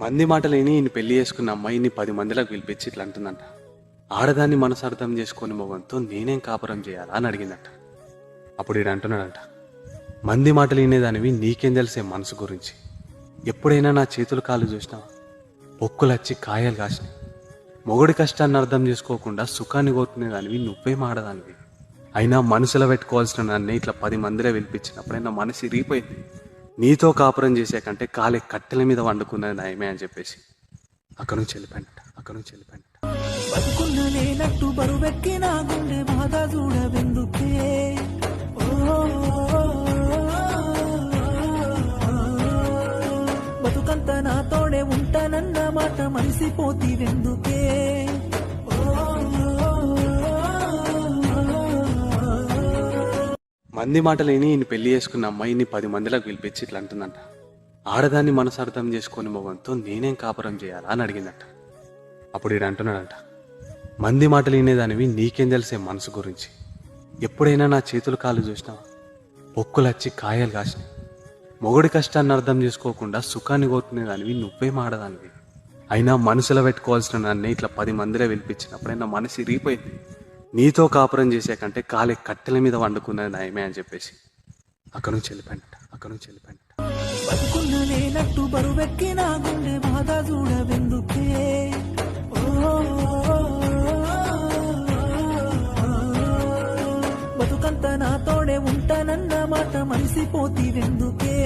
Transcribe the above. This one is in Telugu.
మంది మాటలు విని ఈయన పెళ్ళి చేసుకున్న అమ్మాయిని పది మందిలకు పిలిపించి ఇట్లా అంటుందంట. ఆడదాన్ని మనసు అర్థం చేసుకుని మొగంతో నేనేం కాపురం చేయాలా అని అడిగిందట. అప్పుడు ఈయన అంటున్నాడంట మంది మాటలు వినేదానివి నీకేం తెలిసే మనసు గురించి? ఎప్పుడైనా నా చేతులు కాళ్ళు చూసినావా పొక్కులచ్చి కాయలు కాసినాయి. మొగుడి కష్టాన్ని అర్థం చేసుకోకుండా సుఖాన్ని కోరుకునేదానివి నువ్వేం ఆడదానివి అయినా మనసులో పెట్టుకోవాల్సిన నన్ను ఇట్లా పది మందిలో పిలిపించినప్పుడైనా మనసు ఇరిగిపోయింది. నీతో కాపురం చేసే కంటే కాలే కట్టెల మీద వండుకున్నది నయమే అని చెప్పేసి. అక్కడ నుంచి వెళ్ళిపోయినట్ట అక్కడ నుంచి వెళ్ళిపోయినట్ట. బతుకున్న లేనట్టు బరువెక్కి నా గుండె బాధ చూడవెందుకే? బతుకంత నాతోనే ఉంటానన్న మాట మరిసిపోతీవెందుకే? మంది మాటలు విని ఈయన పెళ్ళి చేసుకున్న అమ్మాయిని పది మందిలకు పిలిపించి ఇట్లా అంటుందంట. ఆడదాన్ని మనసు అర్థం చేసుకొని మొగంతో నేనేం కాపురం చేయాలా అని అడిగిందట. అప్పుడు ఈయన అంటున్నాడంట మంది మాటలు వినేదానివి నీకేం తెలిసే మనసు గురించి? ఎప్పుడైనా నా చేతులు కాళ్ళు చూసినావా? పొక్కులచ్చి కాయలు కాసినాయి. మొగుడి కష్టాన్ని అర్థం చేసుకోకుండా సుఖాన్ని కోరుకునేదానివి నువ్వే ఆడదానివి అయినా మనసులో పెట్టుకోవాల్సిన నన్ను ఇట్లా పది మందిలో పిలిపించినప్పుడైనా మనసు ఇరిగిపోయింది. నీతో కాపురం చేసే కంటే కాలి కట్టెల మీద వండుకున్నది నయమే అని చెప్పేసి. అక్కడ నుంచి వెళ్ళిపోయినట్ట అక్కడ నుంచి వెళ్ళిపోయినట్ట బతుకున్న లేనట్టు బరువెక్కి నా గుండె బాధ చూడవెందుకే? ఓ, బతుకంత నాతోనే ఉంటానన్న మాట మరిసిపోతీవెందుకే?